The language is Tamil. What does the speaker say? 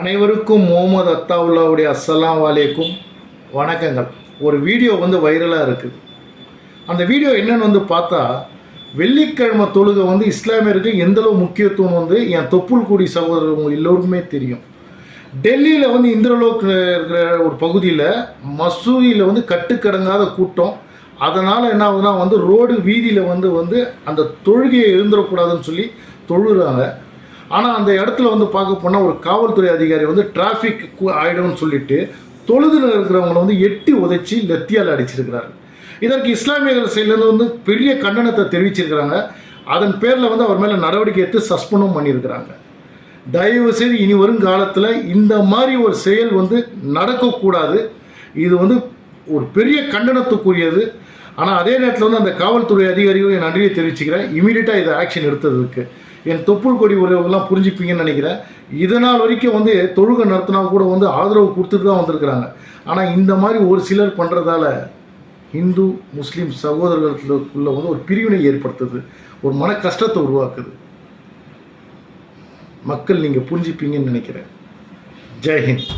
அனைவருக்கும் முகமது அத்தாவுல்லாவுடைய அஸ்லாம் வலைக்கும் வணக்கங்கள். ஒரு வீடியோ வந்து வைரலாக இருக்குது அந்த வீடியோ என்னன்னு வந்து பார்த்தா வெள்ளிக்கிழமை தொழுகை வந்து இஸ்லாமியருக்கு எந்த அளவு முக்கியத்துவம் வந்து என் தொப்புள் கூடி சகோதரர்கள் எல்லோருக்குமே தெரியும். டெல்லியில் வந்து இந்திரலோக் இருக்கிற ஒரு பகுதியில் மசூதியில் வந்து கட்டுக்கடங்காத கூட்டம். அதனால் என்ன ஆகுதுன்னா வந்து ரோடு வீதியில் வந்து வந்து அந்த தொழுகையை எழுந்துடக்கூடாதுன்னு சொல்லி தொழுகிறாங்க. ஆனால் அந்த இடத்துல வந்து பார்க்க போனால் ஒரு காவல்துறை அதிகாரி வந்து டிராஃபிக் ஆகிடும்னு சொல்லிட்டு தொழுதுல இருக்கிறவங்களை வந்து எட்டி உதைச்சி லத்தியால் அடிச்சிருக்கிறார். இதற்கு இஸ்லாமியர்கள் சைட்லேருந்து வந்து பெரிய கண்டனத்தை தெரிவிச்சிருக்கிறாங்க. அதன் பேரில் வந்து அவர் மேலே நடவடிக்கை எடுத்து சஸ்பெண்டும் பண்ணியிருக்கிறாங்க. தயவு செய்து இனி வரும் காலத்தில் இந்த மாதிரி ஒரு செயல் வந்து நடக்கக்கூடாது. இது வந்து ஒரு பெரிய கண்டனத்துக்குரியது. ஆனால் அதே நேரத்தில் வந்து அந்த காவல்துறை அதிகாரியும் என் நன்றியை தெரிவிச்சுக்கிறேன். இமீடியட்டாக இதை ஆக்ஷன் எடுத்ததுக்கு. என் தொப்புள் கொடி உறவுகள்லாம் புரிஞ்சுப்பீங்கன்னு நினைக்கிறேன். இதனால் வரைக்கும் வந்து தொழுகை நடத்தினா கூட வந்து ஆதரவு கொடுத்துட்டு தான் வந்திருக்கிறாங்க. ஆனால் இந்த மாதிரி ஒரு சிலர் பண்ணுறதால இந்து முஸ்லீம் சகோதரர்களுக்குள்ள வந்து ஒரு பிரிவினை ஏற்படுத்துது. ஒரு மன கஷ்டத்தை உருவாக்குது. மக்கள் நீங்கள் புரிஞ்சுப்பீங்கன்னு நினைக்கிறேன். ஜெய்ஹிந்த்